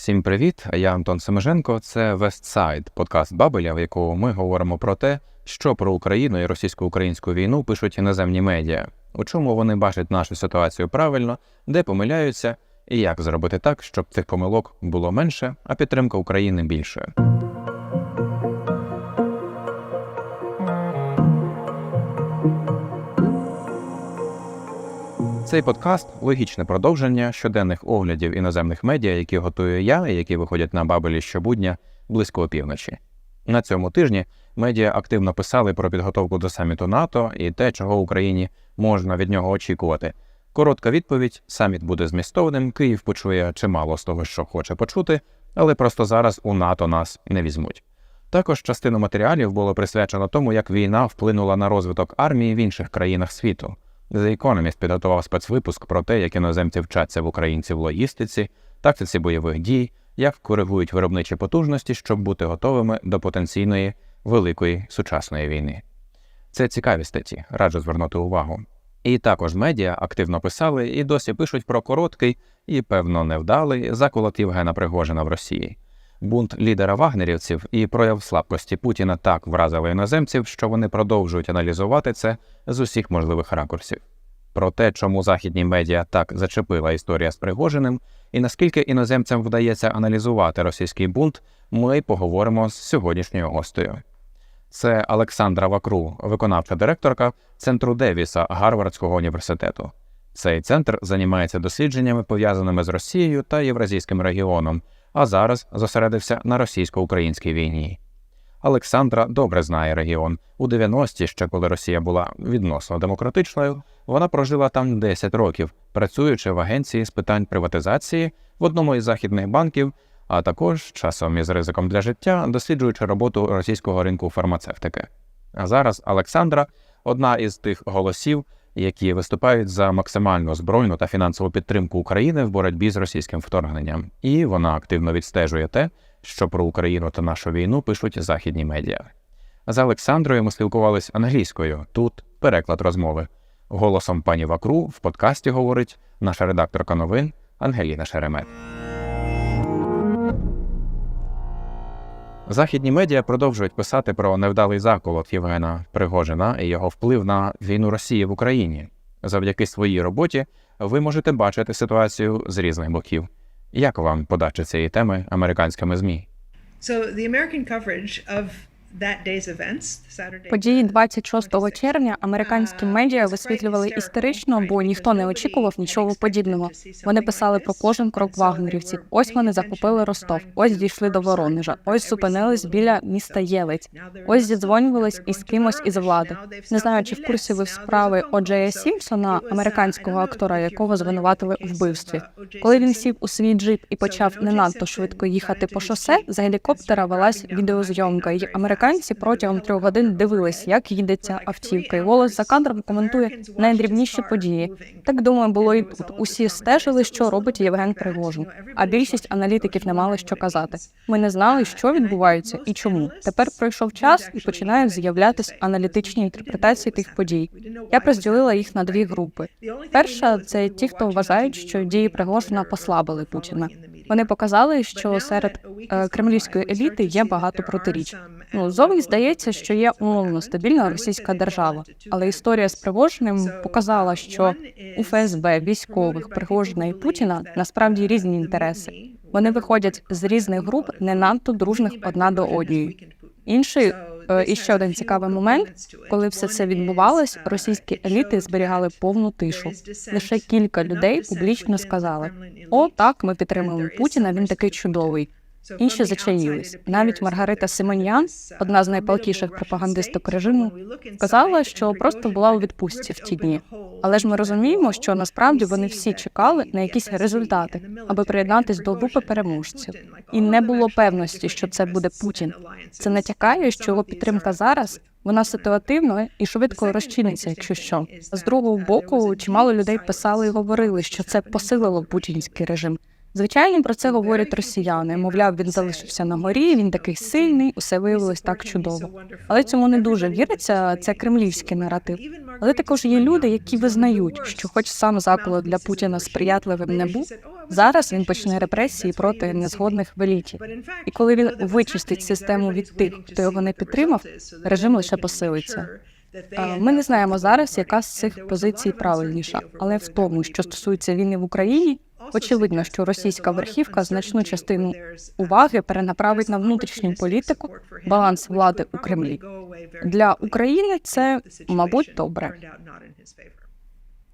Всім привіт! Я Антон Семеженко. Це Вестсайд, подкаст Бабеля, в якому ми говоримо про те, що про Україну і російсько-українську війну пишуть іноземні медіа, у чому вони бачать нашу ситуацію правильно, де помиляються, і як зробити так, щоб цих помилок було менше, а підтримка України більше. Цей подкаст логічне продовження щоденних оглядів іноземних медіа, які готую я і які виходять на бабелі щобудня близько опівночі. На цьому тижні медіа активно писали про підготовку до саміту НАТО і те, чого Україні можна від нього очікувати. Коротка відповідь: саміт буде змістовним. Київ почує чимало з того, що хоче почути, але просто зараз у НАТО нас не візьмуть. Також частину матеріалів було присвячено тому, як війна вплинула на розвиток армії в інших країнах світу. The Economist підготував спецвипуск про те, як іноземці вчаться в українців логістиці, тактиці бойових дій, як коригують виробничі потужності, щоб бути готовими до потенційної великої сучасної війни. Це цікаві статті, раджу звернути увагу. І також медіа активно писали і досі пишуть про короткий і, певно, невдалий заколот Євгена Пригожина в Росії. Бунт лідера вагнерівців і прояв слабкості Путіна так вразили іноземців, що вони продовжують аналізувати це з усіх можливих ракурсів. Про те, чому західні медіа так зачепила історія з Пригожиним, і наскільки іноземцям вдається аналізувати російський бунт, ми поговоримо з сьогоднішньою гостею. Це Олександра Вакру, виконавча директорка Центру Девіса Гарвардського університету. Цей центр займається дослідженнями, пов'язаними з Росією та Євразійським регіоном, а зараз зосередився на російсько-українській війні. Олександра добре знає регіон. У 90-ті, ще коли Росія була відносно демократичною, вона прожила там 10 років, працюючи в агенції з питань приватизації в одному із західних банків, а також часом із ризиком для життя, досліджуючи роботу російського ринку фармацевтики. А зараз Олександра одна із тих голосів, які виступають за максимальну збройну та фінансову підтримку України в боротьбі з російським вторгненням, і вона активно відстежує те, що про Україну та нашу війну пишуть західні медіа. З Олександрою ми спілкувалися англійською. Тут переклад розмови. Голосом пані Вакру в подкасті говорить наша редакторка новин Ангеліна Шеремет. Західні медіа продовжують писати про невдалий заколот Євгена Пригожина і його вплив на війну Росії в Україні. Завдяки своїй роботі ви можете бачити ситуацію з різних боків. Як вам подача цієї теми американськими змі? So the American coverage of Події 26 червня американські медіа висвітлювали істерично, бо ніхто не очікував нічого подібного. Вони писали про кожен крок вагнерівців. Ось вони захопили Ростов, ось дійшли до Воронежа, ось зупинились біля міста Єлець. Ось зідзвонювались із кимось із влади. Не знаю, чи в курсі ви справи Оджея Сімпсона, американського актора, якого звинуватили у вбивстві. Коли він сів у свій джип і почав не надто швидко їхати по шосе, з гелікоптера велась відеозйомка, і американці протягом трьох годин дивились, як їде ця автівка. І голос за кадром коментує найдрібніші події. Так думаю, було і тут. Усі стежили, що робить Євген Пригожин. А більшість аналітиків не мали що казати. Ми не знали, що відбувається і чому. Тепер пройшов час і починають з'являтися аналітичні інтерпретації тих подій. Я розділила їх на дві групи. Перша це ті, хто вважають, що дії Пригожина послабили Путіна. Вони показали, що серед е, кремлівської еліти є багато протиріч. Ну зовні здається, що є умовно стабільна російська держава, але історія з Пригожиним показала, що у ФСБ, військових, Пригожина і Путіна насправді різні інтереси. Вони виходять з різних груп, не надто дружних одна до однієї. Інший е, і ще один цікавий момент, коли все це відбувалось, російські еліти зберігали повну тишу. Лише кілька людей публічно сказали: О, так, ми підтримуємо Путіна. Він такий чудовий. Інші зачаїлись. Навіть Маргарита Симоньян, одна з найпалкіших пропагандисток режиму, сказала, що просто була у відпустці в ті дні. Але ж ми розуміємо, що насправді вони всі чекали на якісь результати, аби приєднатись до групи переможців. І не було певності, що це буде Путін. Це натякає, що його підтримка зараз вона ситуативно і швидко розчиниться, якщо що. З другого боку, чимало людей писали і говорили, що це посилило путінський режим. Звичайно, про це говорять росіяни. Мовляв, він залишився на горі, він такий сильний, усе виявилось так чудово. Але цьому не дуже віриться. Це кремлівський наратив. Але також є люди, які визнають, що, хоч сам заколот для Путіна сприятливим не був, зараз він почне репресії проти незгодних в еліті. І коли він вичистить систему від тих, хто його не підтримав, режим лише посилиться. Ми не знаємо зараз, яка з цих позицій правильніша, але в тому, що стосується війни в Україні, очевидно, що російська верхівка значну частину уваги перенаправить на внутрішню політику, баланс влади у Кремлі. Для України це, мабуть, добре.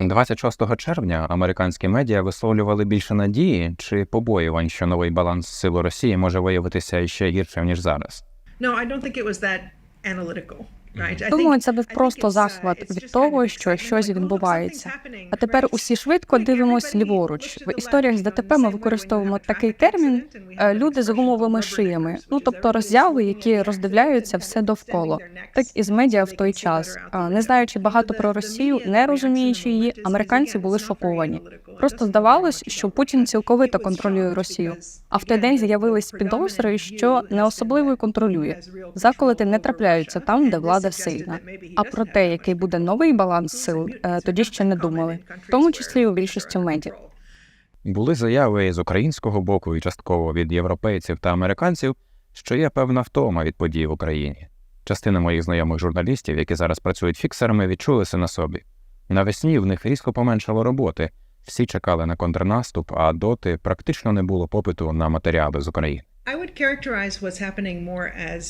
26 червня американські медіа висловлювали більше надії чи побоювань, що новий баланс сил Росії може виявитися ще гіршим ніж зараз. No, I don't think it was that analytical. Думаю, це був просто uh, захват від того, що щось oh, відбувається. А тепер усі швидко everybody ліворуч. В історіях з ДТП ми використовуємо такий термін е, люди з гумовими шиями. Ну тобто роззяви, які роздивляються все довкола. Так і з медіа в той час. Не знаючи багато про Росію, не розуміючи її, американці були шоковані. Просто здавалось, що Путін цілковито контролює Росію. А в той день з'явились підозри, що неособливо that контролює. Заколоти не трапляються там, де влада сильна. А про те, який буде новий баланс сил, е, тоді ще не думали, в тому числі і у більшості медіа. Були заяви з українського боку і частково від європейців та американців, що є певна втома від подій в Україні. Частина моїх знайомих журналістів, які зараз працюють фіксерами, відчули це на собі. Навесні в них різко поменшало роботи. Всі чекали на контрнаступ, а доти практично не було попиту на матеріали з України.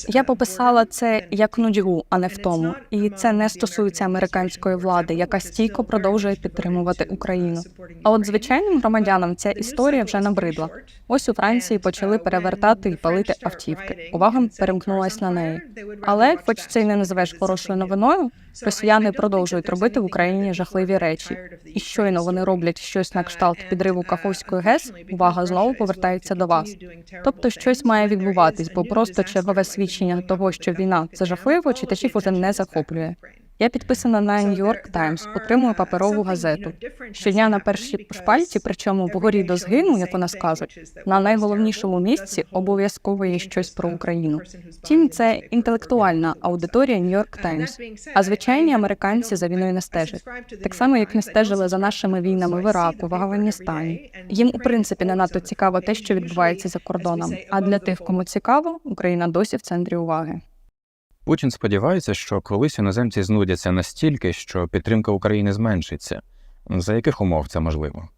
Я uh, пописала це як нудьгу, а не втому. І це не стосується американської влади, яка стійко продовжує підтримувати uh, Україну. А от звичайним громадянам ця історія вже набридла. Ось у Франції почали uh, перевертати і палити автівки. Увага перемкнулась на неї. Але, хоч це й не a хорошою новиною, росіяни продовжують робити в Україні жахливі речі. І щойно вони роблять щось на Uh, кшталт підриву uh, Каховської ГЕС, увага знову повертається до вас. Тобто щось має відбуватись, бо просто чергове свідчення того, що війна це жахливо, читачів уже не захоплює. Я підписана на New York Times, отримую uh, паперову газету. Щодня на першій шпальті, причому вгорі до згину, як у нас кажуть, на найголовнішому місці обов'язково є щось про Україну. Втім, це інтелектуальна аудиторія New York Uh, Times. А звичайні американці за війною не стежать. Так само, як не стежили за нашими війнами в Іраку, в Афганістані. Їм у принципі не надто цікаво те, що відбувається за кордоном. А для тих, кому цікаво, Україна досі в центрі уваги. Путін сподівається, що колись іноземці знудяться настільки, що підтримка України зменшиться. За яких умов це можливо?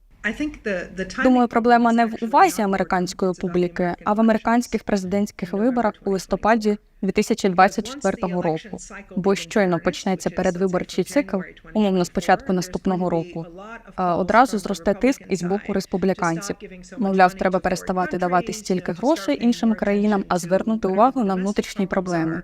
Думаю, проблема не в увазі американської публіки, а в американських президентських виборах у листопаді 2024 року. Бо щойно почнеться передвиборчий цикл, умовно спочатку наступного року. а, Одразу зросте тиск із боку республіканців. Мовляв, треба переставати давати стільки грошей іншим країнам, а звернути увагу на внутрішні проблеми.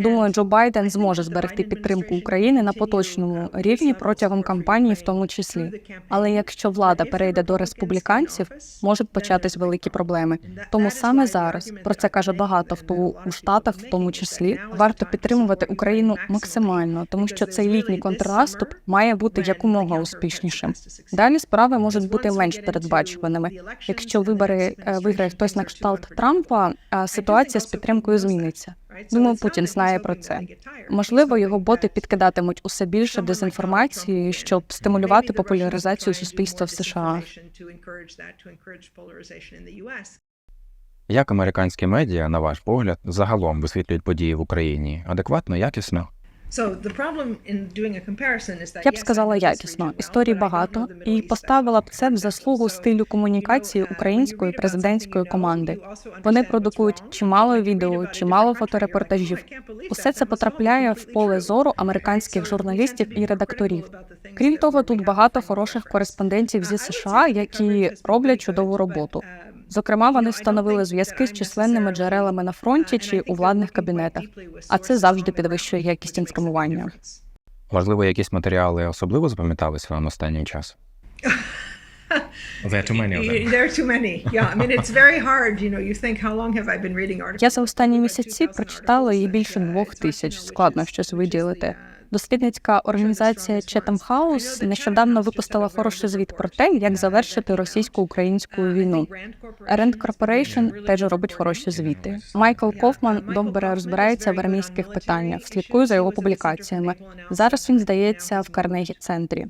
Думаю, Джо Байден зможе зберегти підтримку України на поточному рівні протягом кампанії, в тому числі. Але якщо влада перейде до республіканців, можуть початись великі проблеми. Тому саме зараз про це каже багато хто у штатах, в тому числі варто підтримувати Україну максимально, тому що цей літній контрнаступ має бути якомога успішнішим. Далі справи можуть бути менш передбачуваними. Якщо вибори е, виграє хтось на кшталт Трампа, ситуація з підтримкою зміниться. Думаю, Путін знає про це. Можливо, його боти підкидатимуть усе більше дезінформації, щоб стимулювати популяризацію суспільства в США. Як американські медіа, на ваш погляд, загалом висвітлюють події в Україні адекватно, якісно? Я б сказала якісно. Історій багато і поставила б це в заслугу стилю комунікації української президентської команди. Вони продукують чимало відео, чимало фоторепортажів. Усе це потрапляє в поле зору американських журналістів і редакторів. Крім того, тут багато хороших кореспондентів зі США, які роблять чудову роботу. Зокрема, вони встановили зв'язки з численними джерелами на фронті чи у владних кабінетах. А це завжди підвищує якість інформування. Можливо, якісь матеріали особливо запам'яталися вам останнім часом? There are too many of them. There are too many. Yeah, I mean, it's very hard. You know, you think, how long have I been reading articles? Я за останні місяці прочитала її більше двох тисяч. Складно щось виділити. Дослідницька організація Chatham House нещодавно випустила хороший звіт про те, як завершити російсько-українську війну. Rand Corporation теж робить хороші звіти. Майкл Кофман добре розбирається в армійських питаннях. Слідкую за його публікаціями. Зараз він здається в Карнегі центрі.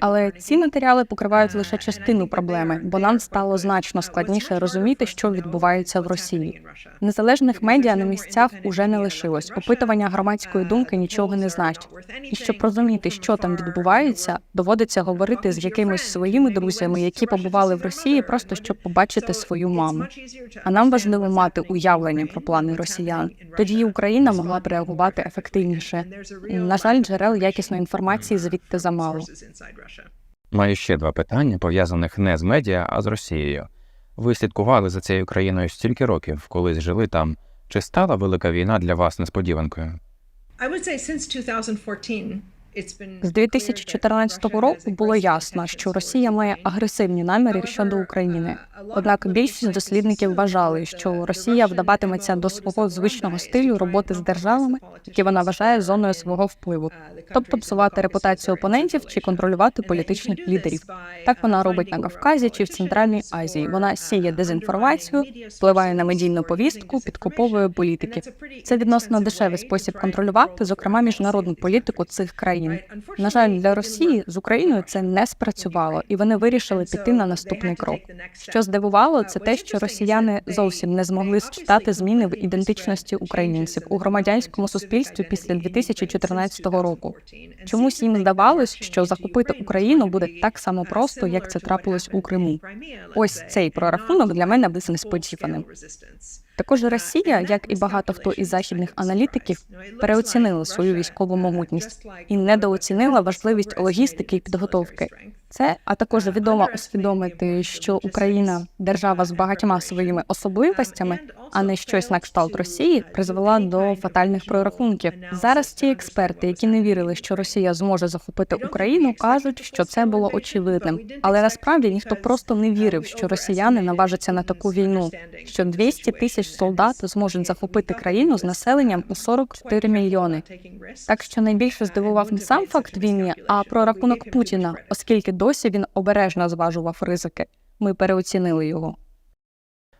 Але ці матеріали покривають лише частину проблеми, бо нам стало значно складніше розуміти, що відбувається в Росії. Незалежних медіа на місцях уже не лишилось. Опитування громадської думки нічого не значить. І щоб розуміти, що там відбувається, доводиться говорити з якимись своїми друзями, які побували в Росії, просто щоб побачити свою маму. А нам важливо мати уявлення про плани росіян. Тоді Україна могла б реагувати ефективніше. На жаль, джерел якісної інформації звідти замало. Маю ще два питання, пов'язаних не з медіа, а з Росією. Ви слідкували за цією країною стільки років, колись жили там. Чи стала велика війна для вас несподіванкою? I would say since 2014, З 2014 року було ясно, що Росія має агресивні наміри щодо України. Однак більшість дослідників вважали, що Росія вдаватиметься до свого звичного стилю роботи з державами, які вона вважає зоною свого впливу, тобто псувати репутацію опонентів чи контролювати політичних лідерів. Так вона робить на Кавказі чи в Центральній Азії. Вона сіє дезінформацію, впливає на медійну повістку, підкуповує політики. Це відносно дешевий спосіб контролювати, зокрема міжнародну політику цих країн. На жаль, для Росії з Україною це не спрацювало, і вони вирішили піти на наступний крок. Що здивувало, це те, що росіяни зовсім не змогли считати зміни в ідентичності українців у громадянському суспільстві після 2014 року. Чомусь їм здавалось, що захопити Україну буде так само просто, як це трапилось у Криму. Ось цей прорахунок для мене був несподіваним. Також Росія, як і багато хто із західних аналітиків, переоцінила свою військову могутність і недооцінила важливість логістики і підготовки. Це а також відомо усвідомити, що Україна держава з багатьма своїми особливостями, а не щось на кшталт Росії, призвела до фатальних прорахунків. Зараз ті експерти, які не вірили, що Росія зможе захопити Україну, кажуть, що це було очевидним. Але насправді ніхто просто не вірив, що росіяни наважаться на таку війну, що 200 тисяч солдат зможуть захопити країну з населенням у 44 мільйони. Так що найбільше здивував не сам факт війни, а прорахунок Путіна, оскільки досі він обережно зважував ризики. Ми переоцінили його.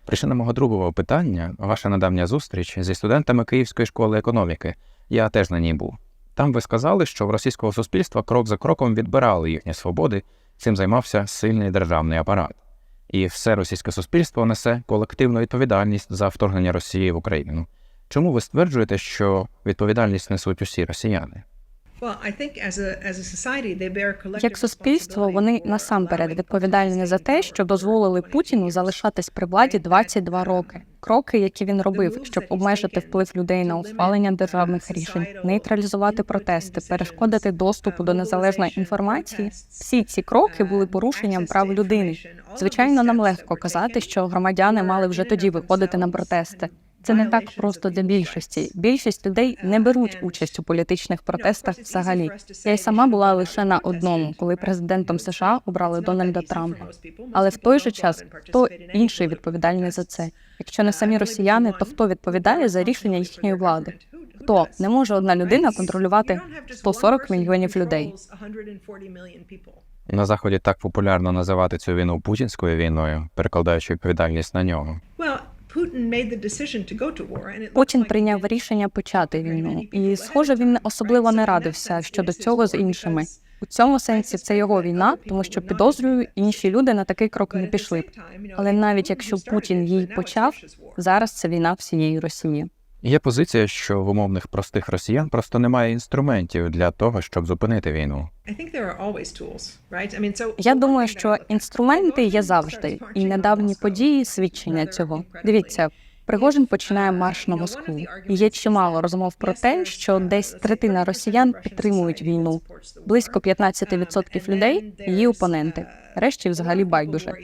Причина мого другого питання ваша недавня зустріч зі студентами Київської школи економіки. Я теж на ній був. Там ви сказали, що в російського суспільства крок за кроком відбирали їхні свободи, цим займався сильний державний апарат. І все російське суспільство несе колективну відповідальність за вторгнення Росії в Україну. Чому ви стверджуєте, що відповідальність несуть усі росіяни? Як суспільство, вони насамперед відповідальні за те, що дозволили Путіну залишатись при владі 22 роки. Кроки, які він робив, щоб обмежити вплив людей на ухвалення державних рішень, нейтралізувати протести, перешкодити доступу до незалежної інформації. Всі ці кроки були порушенням прав людини. Звичайно, нам легко казати, що громадяни мали вже тоді виходити на протести. Це не так просто для більшості. Більшість людей не беруть участь у політичних протестах взагалі. Я й сама була лише на одному, коли президентом США обрали Дональда Трампа. Але в той же час хто інший відповідальний за це? Якщо не самі росіяни, то хто відповідає за рішення їхньої влади? Хто не може одна людина контролювати 140 мільйонів людей? На заході так популярно називати цю війну путінською війною, перекладаючи відповідальність на нього. Путін прийняв рішення почати війну, і схоже, він особливо не радився щодо цього з іншими. У цьому сенсі це його війна, тому що підозрюю, інші люди на такий крок не пішли б. Але навіть якщо Путін її почав, зараз це війна всієї Росії. Є позиція, що в умовних простих росіян просто немає інструментів для того, щоб зупинити війну. Я думаю, що інструменти є завжди, і недавні події свідчення цього. Дивіться, Пригожин починає марш на Москву. Є чимало розмов про те, що десь третина росіян підтримують війну. Близько 15% людей її опоненти. Решті взагалі байдуже.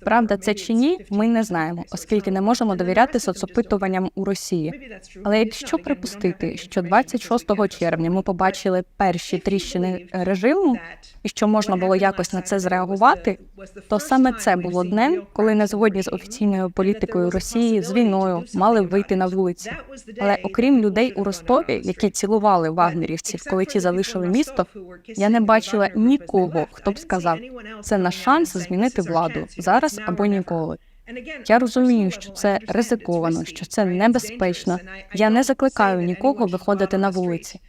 Правда, це чи ні, ми не знаємо, оскільки не можемо довіряти соцопитуванням у Росії. Але якщо припустити, що 26 червня ми побачили перші тріщини режиму, і що можна було якось на це зреагувати, то саме це було днем, коли не згодні з офіційною політикою Росії з війною мали вийти на вулиці. Але окрім людей у Ростові, які цілували вагнерівців, коли ті залишили місто, я не бачила нікого, хто б сказав, це наш шанс змінити владу зараз або ніколи. Я розумію, що це ризиковано, що це небезпечно. Я не закликаю нікого виходити на вулиці.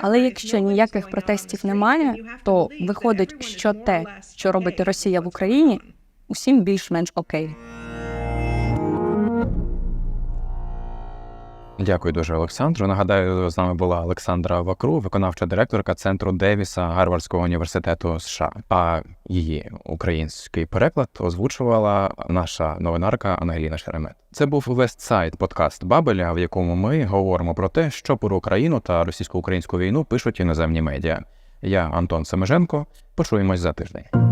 Але якщо ніяких протестів немає, то виходить, що те, що робить Росія в Україні, усім більш-менш окей. Дякую дуже, Олександру. Нагадаю, з нами була Олександра Вакру, виконавча директорка центру Девіса Гарвардського університету США. А її український переклад озвучувала наша новинарка Ангеліна Шеремет. Це був Вестсайд подкаст Бабеля, в якому ми говоримо про те, що про Україну та російсько-українську війну пишуть іноземні медіа. Я Антон Семеженко. Почуємось за тиждень.